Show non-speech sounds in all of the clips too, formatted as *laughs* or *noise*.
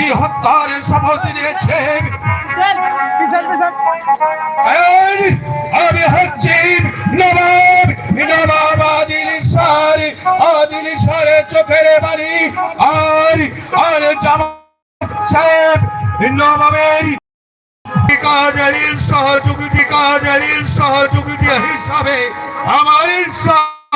এই হত্যার শপথ নিয়েছে। আমি হচ্ছি নবাব আদিল সার আদিল সারের চোখের বাড়ি আর আর জামা সাহেব, নবাবের সহযোগিতা সহযোগিতা হিসাবে আমার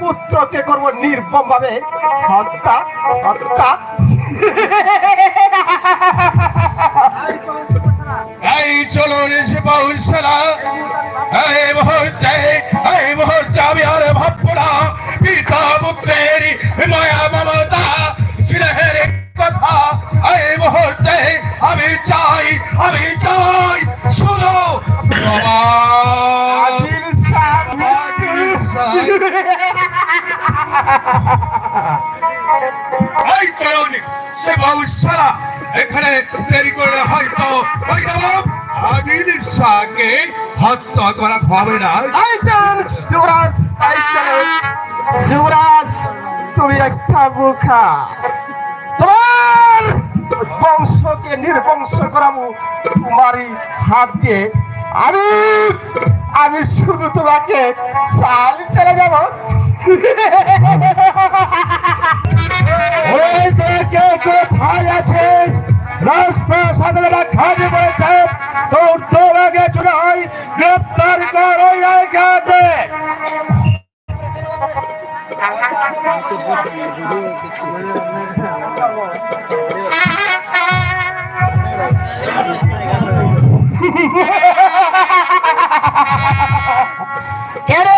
পুত্রকে করব নির্মম ভাবে হত্যা হত্যা। এই চলুন এই মুহূর্তে এই মুহূর্তে আমি আর ভাববো না। পিতা পুত্রের মায়া মমতা স্নেহের কথা। এই মুহূর্তে আমি চাই আমি চাই শুনো। বাবা এই চলুন শিবসালা এখানে দেরি করে হয়তো ওই নবাব আদিল শাহকে হত্যা করা হবে না। যুবরাজ তুমি একটা বোকা তোমার বংশকে নির্বংশ করাবো, তোমারই হাত দিয়ে আমি আমি শুধু তোমাকে চাল চলে যাব কোথায় আছিস রাজপ্রাসাদের খালি পড়েছে তোর তোর আগে চুড়াই গ্রেপ্তার কর ওই আইকাতে। *laughs* কেন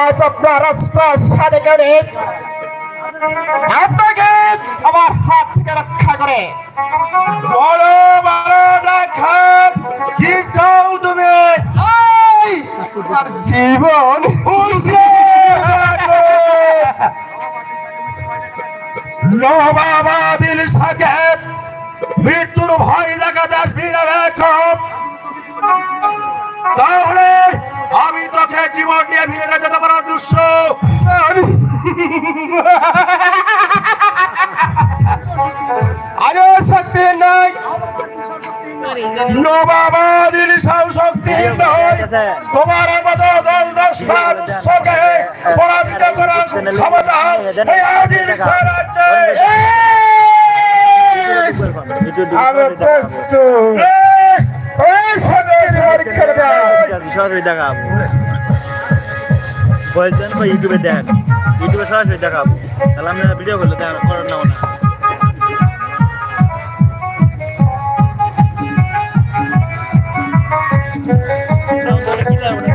আজ আপনার রাজপ্রাসাদে গেলে আপনাকে আমার হাত থেকে রক্ষা করে। বড় বড় রাখাত কি চাও তুমি? এই, আমার জীবন নবাবাদিল সাহেব মৃত্যুর ভয় দেখাতে আসবি না বেকব। তাহলে আমি তোকে জীবন নিয়ে ফিরে যেতে পারার দুঃস্ব আরও সত্যি নাই নবাবাদিল শক্তিহীন নয় তোমার মতো দল দশটা দুঃস্বকে পরাজিত করার ক্ষমতা এই আদিল শাহ আমি প্রস্তুত। সরাসরি দেখাবো। বলছেন বা ইউটিউবে দেখ ইউটিউবে সরাসরি দেখাবো। তাহলে আমি ভিডিও করলে দেখ করার না জানের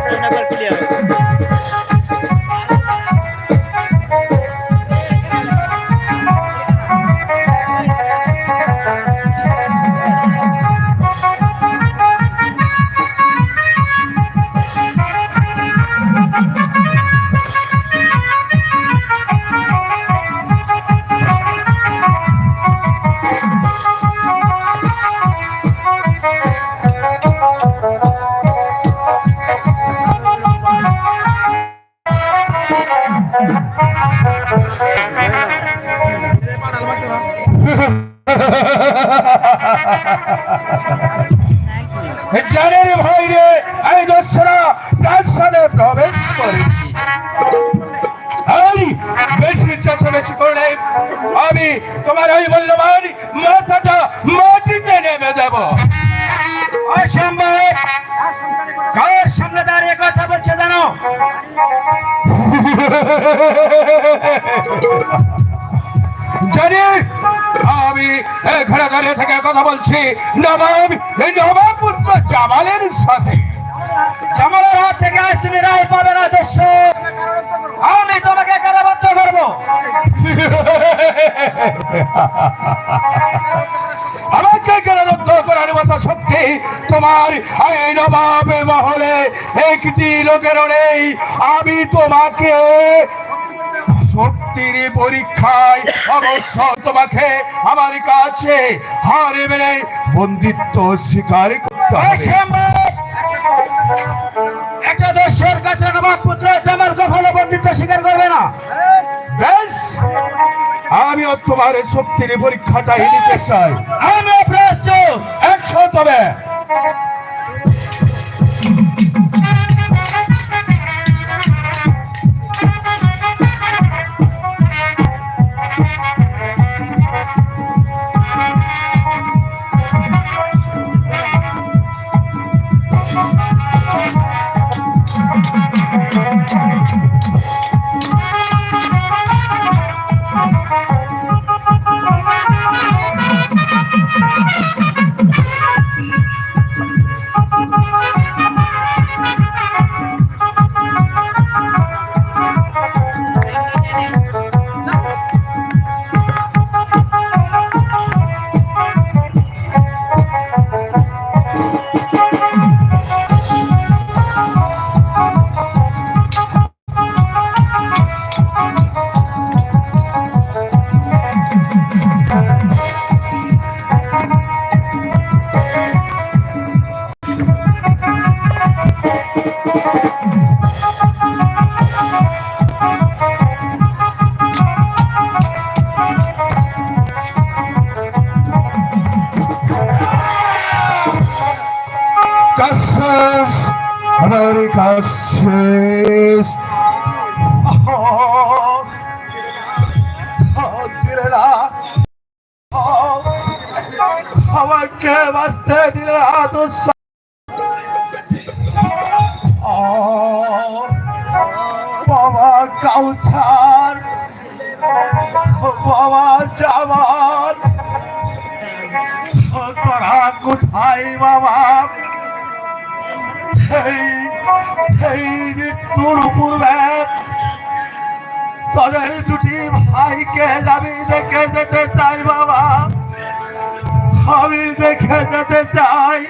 ভয় রে এই দস্যরা প্রাসাদে প্রবেশ করেছি বেশি চেঁচামেচি করলে আমি তোমার ওই মূল্যবান মাথাটা মাটিতে নেমে দেব। অসম্ভব। কার সামনে দাঁড়িয়ে কথা বলছে জানো? জানি আমি এখানে দাঁড়িয়ে থেকে কথা বলছি। নবাব নবাব! জামালের সাথে। জামালের হাত থেকে আজ তুমি রায় পাবে না দস্যু আমি তোমাকে কারাবদ্ধ করব। আমি তোমাকে শক্তির পরীক্ষায় অবশ্য তোমাকে আমার কাছে হারে মেরে বন্দিত্ব স্বীকার করতে হবে একটা দেশের কাছে নবাব পুত্র জামার কখনো বন্দিত্ব স্বীকার করবে না। বেশ। আমিও তোমার শক্তির পরীক্ষাটা নিতে চাই। আমি প্রস্তুত। একশো তবে। কোথায় বাবা। সেই এই মৃত্যুর পূর্বে তাদের দুটি ভাইকে আমি দেখে যেতে চাই বাবা। আমি দেখে যেতে চাই।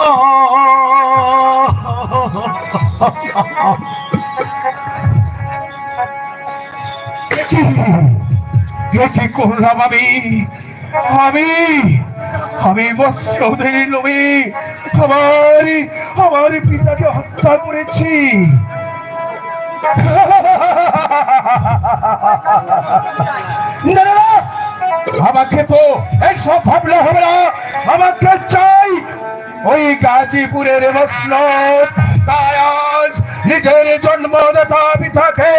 আহ, করলাম আমি। আমি আমি মৎস্যদের লোভে আমার পিতাকে হত্যা করেছি। আমাকে তো এসব ভাবলে হবে না। আমাকে চাই ওই গাজীপুরের মসলত তাই আজ নিজের জন্মদাতা পিতাকে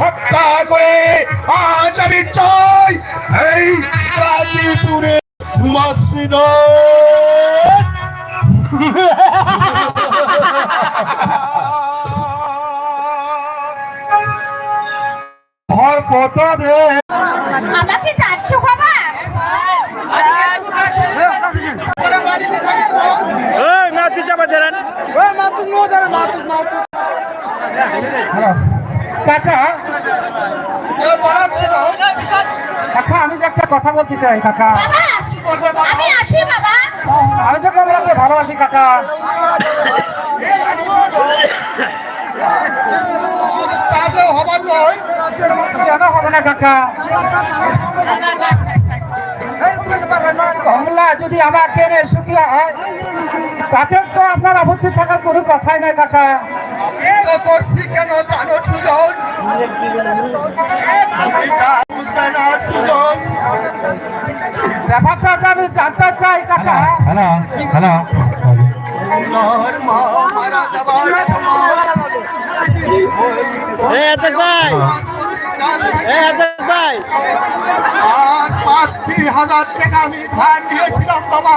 হত্যা করে আজ আমি চাই এই গাজীপুরে মসজিদ ভর পতা দে আমাকে যাচ্ছ বাবা ওই না তুই চাপা দেন কাকা কাকা আমি একটা কথা বলতে চাই কাকা। আমি আসি বাবা আমি যে কমলাকে ভালোবাসি কাকা কেন হবে না কাকা? কমলা যদি আমার টেনে শুকিয়ে হয় তাতে তো আপনার আপত্তি থাকার কোনো কথাই নাই কাকা। করছি কেন জানো সুজন? ব্যাপারটা আমি জানতে চাই কাকা। হ্যালো হ্যালো এ আজাদ ভাই। আর পাঁচটি হাজার টাকা আমি ধার নিয়েছিলাম বাবা।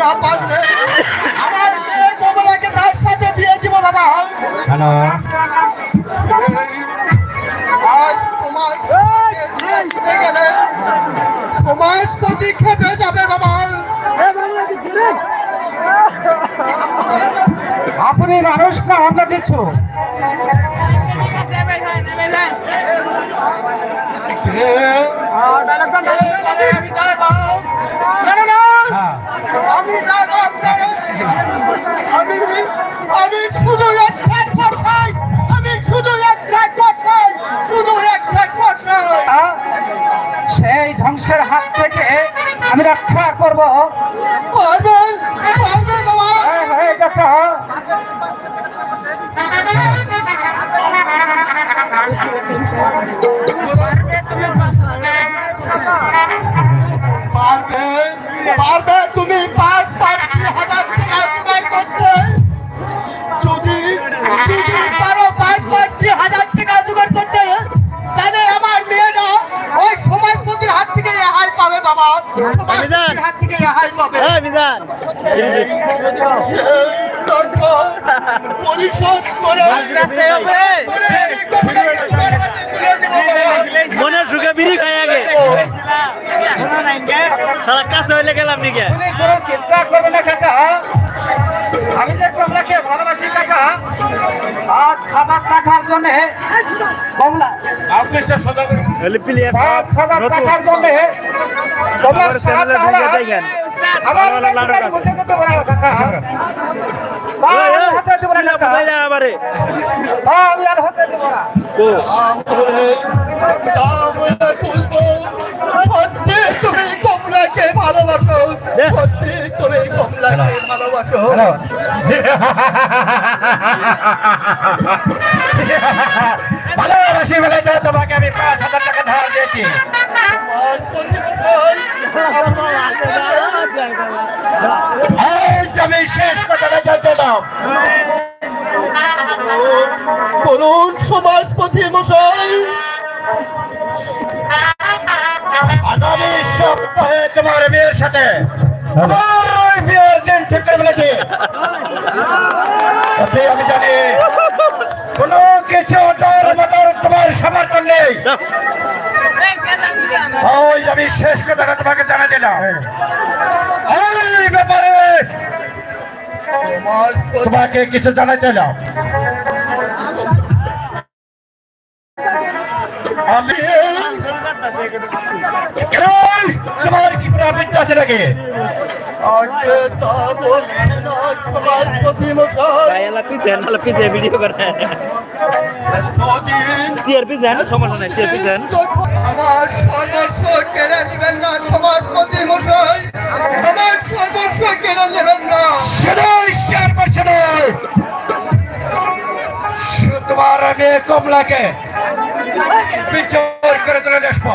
না পারলে আমার মেয়ে কমলাকে তার সাথে দিয়ে দিব বাবা। অন্য কিছু আমি মনের সুখে বিড়ি খাই আগে। সারা কাছে হইলে গেলাম কোনো চিন্তা করবে না কাকা আমি যে কমলাকে ভালোবাসি কাকা আজ খাবার টাকার জন্য কমলা। পাঁচ হাজার টাকার জন্য তুমি কমলাকে ভালোবাসো। সত্যি তুমি কমলাকে ভালোবাসো। ভালোবাসি বলে তো তোমাকে আমি পাঁচ হাজার টাকা ধার দিয়েছি। আমি শেষ কথাটা জানতে দাও বলুন সমাজপতি মশাই। আগামী সপ্তাহে তোমার বিয়ের সাথে আমার ওই বিয়ের দিন ঠিক করে ফেলেছি। তাতে আমি জানি কোনো কিছু দর মতর তোমার সমর্থন নেই। ওই আমি শেষ কথাটা তোমাকে জানা দিলাম এই ব্যাপারে তোমাকে কিছু জানাতে এলাম। ভিডিও করে এতদিন চেয়ার পিছে সমস্যা নাই চেয়ার পিছে আমার সর্বস্ব কেড়ে নেবেন না সমাজপতি মশাই আমার সর্বস্ব কেড়ে নেবেন না সেটাই তোমার কমলাকে বিচার করে তুলে আসব।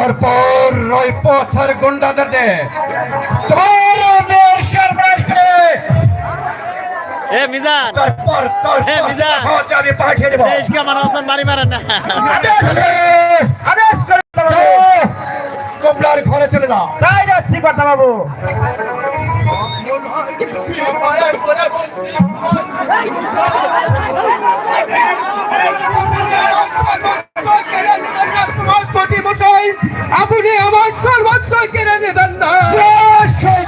তারপর ওই পথের গুন্ডাদের মেয়ের সর্বনাশ করে এ মিজান। তারপর এ, তারপর বিজয়। সহজ আমি পাঠিয়ে দেবো। দেশ কে মানুষ বাড়ি মারেন না। আদেশ আদেশ করে কমলার ঘরে চলে যাও। তাই যাচ্ছি কথা বাবু মশাই আপনি আমার সর্বস্ব কেড়ে নেবেন না। সেই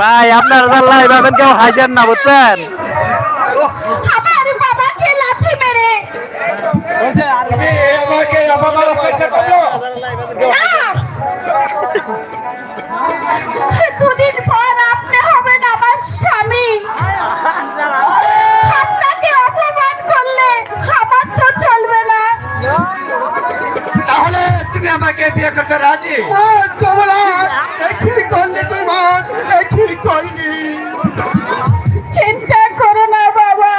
ভাই আপনার লাইভ হবেন কেউ হাইজেন না বুঝছেন? তাহলে তুমি আমাকে বিয়ে করতে রাজি? কমলা কি করলি তোমার মা করলি। চিন্তা করো না বাবা।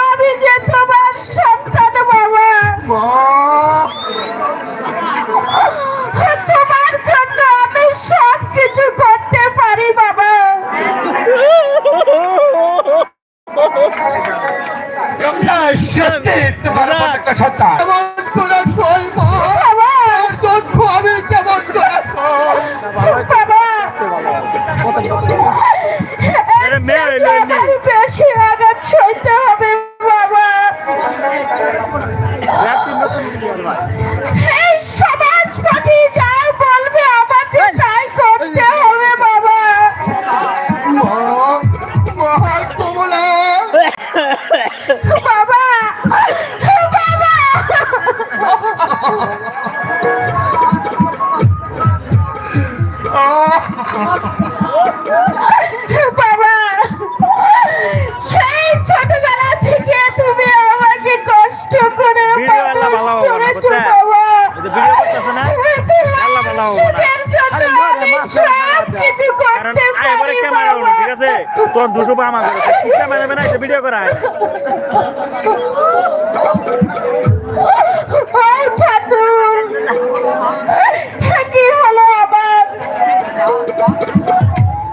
আমি যে তোমার সন্তান বাবা। সত্তা কেমন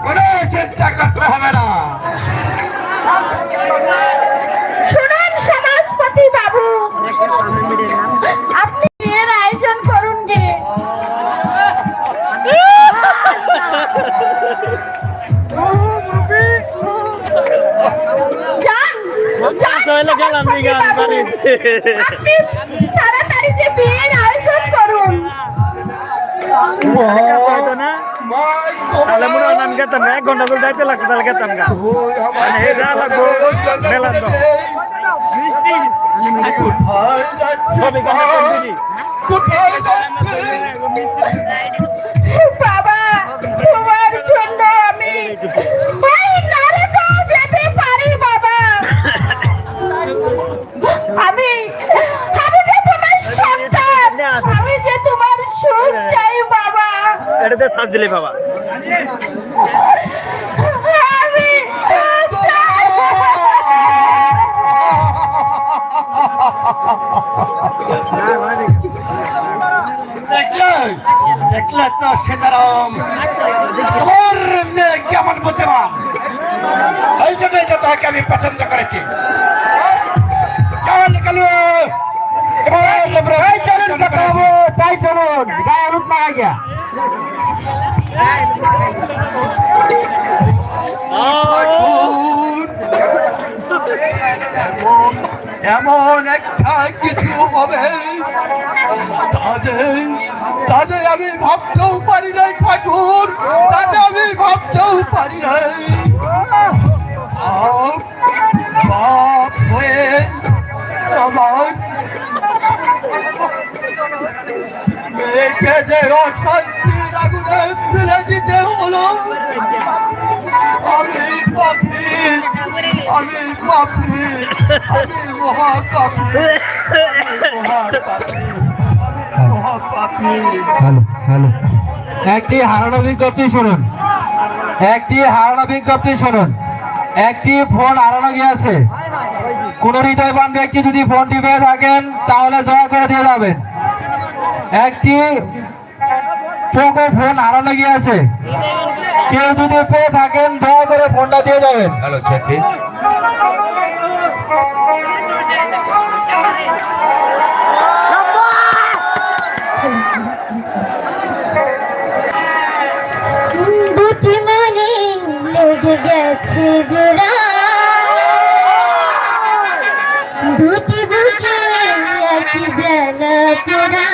কোনো চিন্তা করতে হবে না। শুনুন সমাজপতি বাবু আপনি বিয়ের আয়োজন করুন গে। যান যান তাহলে গেলাম গান বাড়িতে। গেতাম না, এক ঘণ্টা করে যাইতে লাগতো, তাহলে। মানে এই যা লাগবো, মেলার দাও। কোথায় যাচ্ছিস সবই কান্না মা? করবি। কোথায় যাচ্ছিস বাবা তোমার জন্য আমি ওই নরকেও যেতে পারি বাবা আমি আমি যে তোমার সন্তান আমি যে তোমার সুখ চাই বাবা এটাতে শ্বাস দিলে বাবা তো সীতারাম। তোমার মেয়ে কেমন বুদ্ধিমান? এই জন্যই তো তাকে আমি পছন্দ করেছি। চল কালু চলুন তাই চলুন। গায়ে হলুদ মারা গিয়া। এমন এমন একটা কিছু হবে। তাদের তাদের আমি ভাবতেও পারি নাই ঠাকুর তাদের আমি ভাবতেও পারি নাই। বাপ, হয়ে যে অশান্তির আগুনে ফেলে দিতে হলো হ্যালো হ্যালো একটি হারানো বিজ্ঞপ্তি শুনুন। একটি হারানো বিজ্ঞপ্তি শুনুন। একটি ফোন হারানো গিয়েছে। কোন হৃদয়বান ব্যক্তি যদি ফোনটি পেয়ে থাকেন, তাহলে দয়া করে দিয়ে যাবেন। একটি পোকো ফোন হারানো গিয়েছে কেউ যদি পেয়ে থাকেন দয়া করে ফোনটা দিয়ে যাবেন। হ্যালো চেঠি দুটি মনে লেগে গেছে জোড়া। দুটি বুকে একই জ্বালা পোড়া।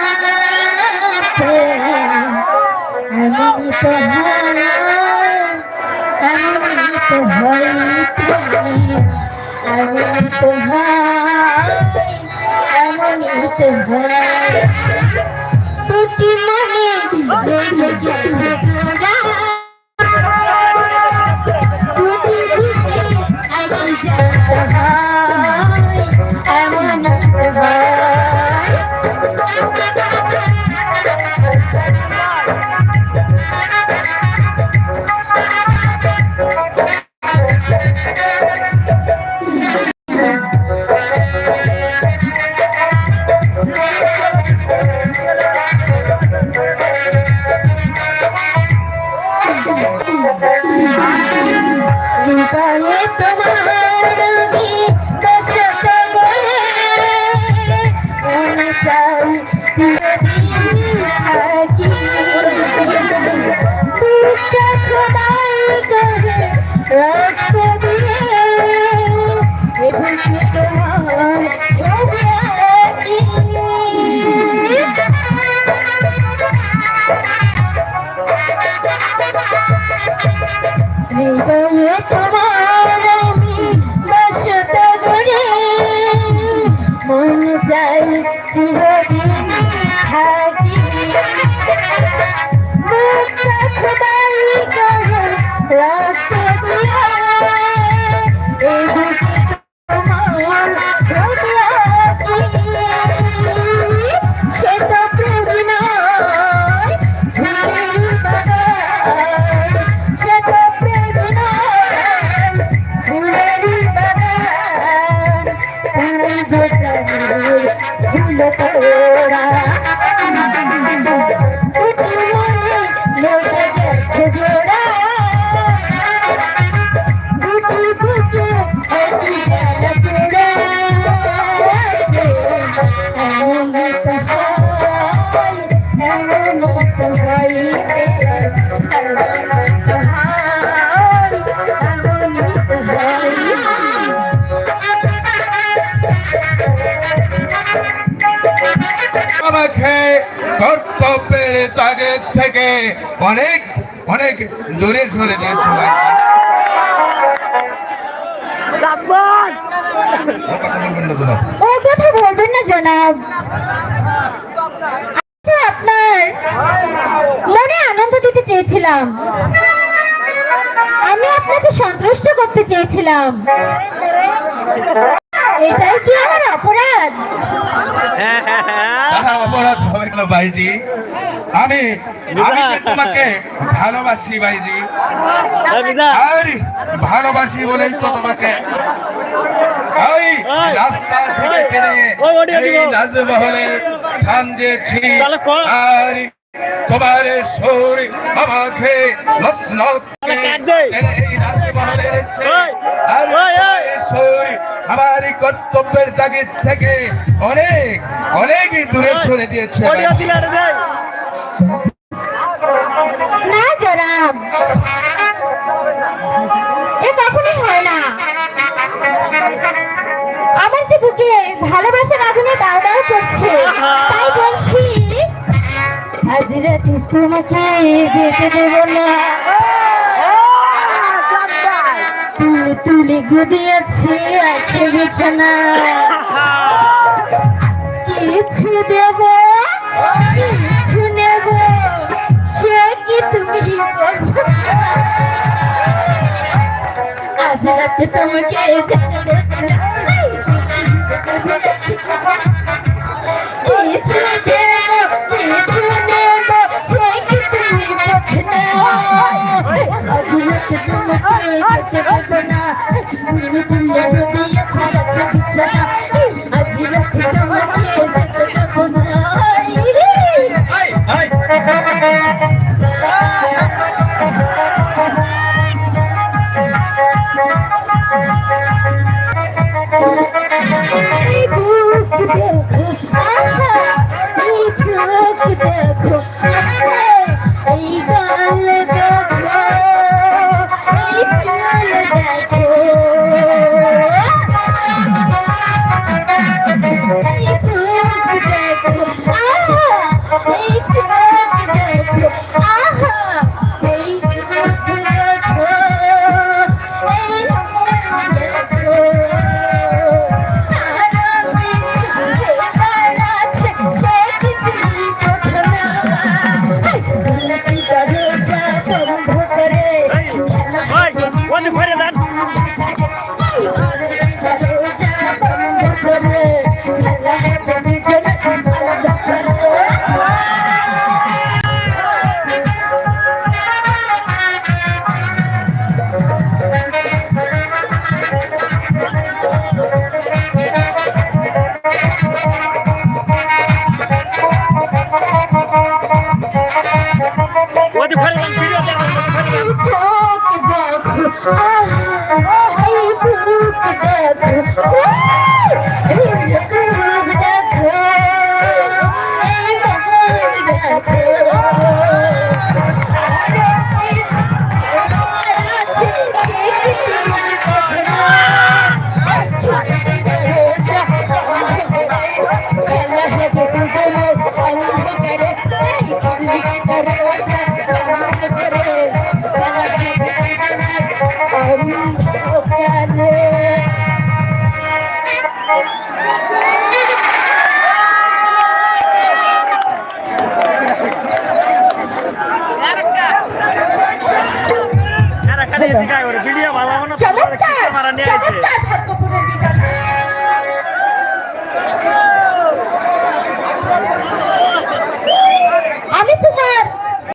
তো হয়। এমনই তো হয় প্রতি মনে রাস্তা দিয়ে এ ফুল তোরা। অনেক অনেক দূরে সরে দিয়েছে। ও কথা বলবেন না জনাব। আচ্ছা, আপনার মনে আনন্দ দিতে চেয়েছিলাম। আমি আপনাকে সন্তুষ্ট করতে চেয়েছিলাম। এটাই কি আমার অপরাধ? হ্যাঁ হ্যাঁ হ্যাঁ। অপরাধ হবে না ভাইজি? আমি আমি তোমাকে ভালোবাসি ভাইজি। আর ভালোবাসি বলেই তো তোমাকে। ওই রাস্তা থেকে টেনে এই দিব। নাজমহলে স্থান দিয়েছি। আর তোমার সুর আমাকে সুর আমার কর্তব্যের তাগিদ থেকে অনেক অনেক দূরে সরে দিয়েছে। না জনাব। এ কখনোই হয় না। আমার যে বুকে ভালোবাসার আগুনে দাও দাও করছে তাই আজ রাতে তোমাকে যেতে দেব না তুলে তুলে গুদিয়েছে আছে বিছানা কিছু দেব, কিছু নেব, সে কি তুমি? আজ রাতে তোমাকে যেতে